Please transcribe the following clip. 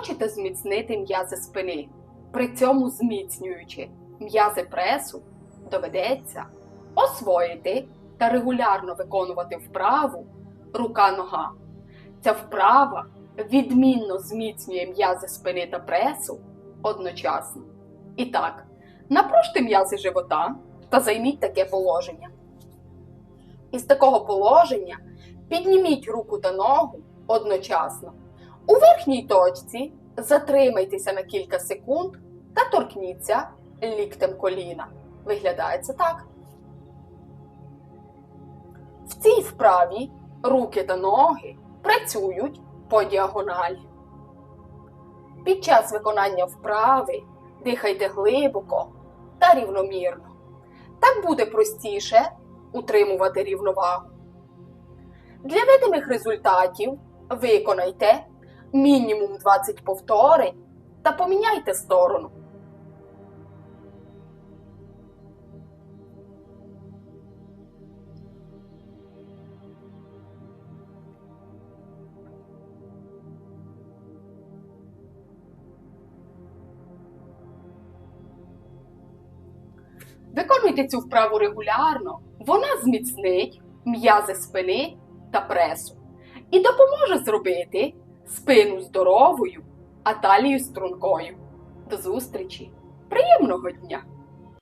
Хочете зміцнити м'язи спини, при цьому зміцнюючи м'язи пресу, доведеться освоїти та регулярно виконувати вправу рука-нога. Ця вправа відмінно зміцнює м'язи спини та пресу одночасно. І так, напружте м'язи живота та займіть таке положення. Із такого положення підніміть руку та ногу одночасно. У верхній точці затримайтеся на кілька секунд та торкніться ліктем коліна. Виглядає це так. В цій вправі руки та ноги працюють по діагоналі. Під час виконання вправи дихайте глибоко та рівномірно. Так буде простіше утримувати рівновагу. Для видимих результатів виконайте мінімум 20 повторень та поміняйте сторону. Виконуйте цю вправу регулярно, вона зміцнить м'язи спини та пресу і допоможе зробити спину здоровою, а талію стрункою. До зустрічі! Приємного дня!